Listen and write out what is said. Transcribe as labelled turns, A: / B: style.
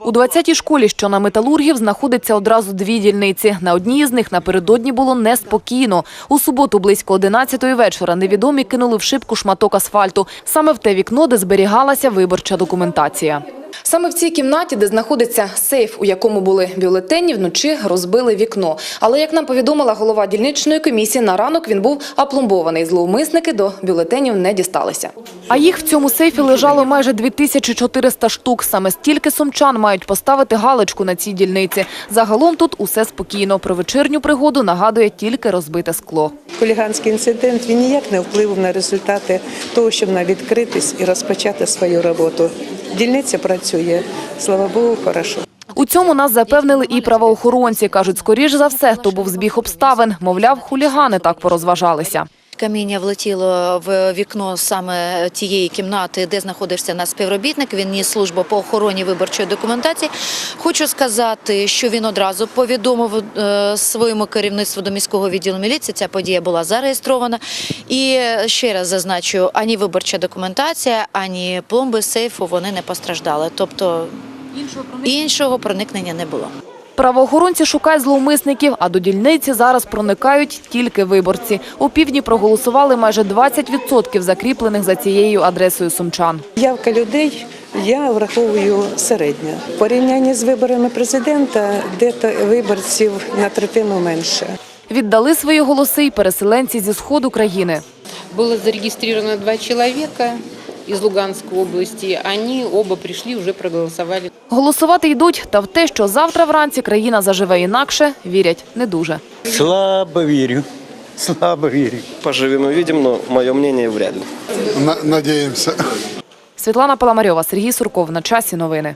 A: У 20-й школі, що на металургів, знаходиться одразу дві дільниці. На одній з них напередодні було неспокійно. У суботу близько 11-ї вечора невідомі кинули в шибку шматок асфальту. Саме в те вікно, де зберігалася виборча документація. Саме в цій кімнаті, де знаходиться сейф, у якому були бюлетені, вночі розбили вікно. Але, як нам повідомила голова дільничної комісії, на ранок він був апломбований. Зловмисники до бюлетенів не дісталися. А їх в цьому сейфі лежало майже 2400 штук. Саме стільки сумчан мають поставити галочку на цій дільниці. Загалом тут усе спокійно. Про вечірню пригоду нагадує тільки розбите скло.
B: Хуліганський інцидент він ніяк не впливав на результати того, щоб на відкритись і розпочати свою роботу. Дільниця працює, слава Богу, хорошо.
A: У цьому нас запевнили і правоохоронці. Кажуть, скоріш за все, то був збіг обставин. Мовляв, хулігани так порозважалися.
C: Каміння влетіло в вікно саме тієї кімнати, де знаходився наш співробітник. Він ніс службу по охороні виборчої документації. Хочу сказати, що він одразу повідомив е, своєму керівництву до міського відділу міліції. Ця подія була зареєстрована. І ще раз зазначу, ані виборча документація, ані пломби сейфу вони не постраждали. Тобто іншого проникнення не було.
A: Правоохоронці шукають зловмисників, а до дільниці зараз проникають тільки виборці. У півдні проголосували майже 20% закріплених за цією адресою сумчан.
B: Явка людей я враховую середньо. В порівнянні з виборами президента, де виборців на третину менше.
A: Віддали свої голоси й переселенці зі сходу країни.
D: Было зарегистрировано два человека из Луганської області, вони оба прийшли, вже проголосували.
A: Голосувати йдуть, та в те, що завтра вранці країна заживе інакше, вірять не дуже.
E: Слабо вірю. Слабо вірю.
F: Поживемо, увидим, але моє мнення вряд ли.
G: Надіємося.
A: Світлана Паламарьова, Сергій Сурков. На часі новини.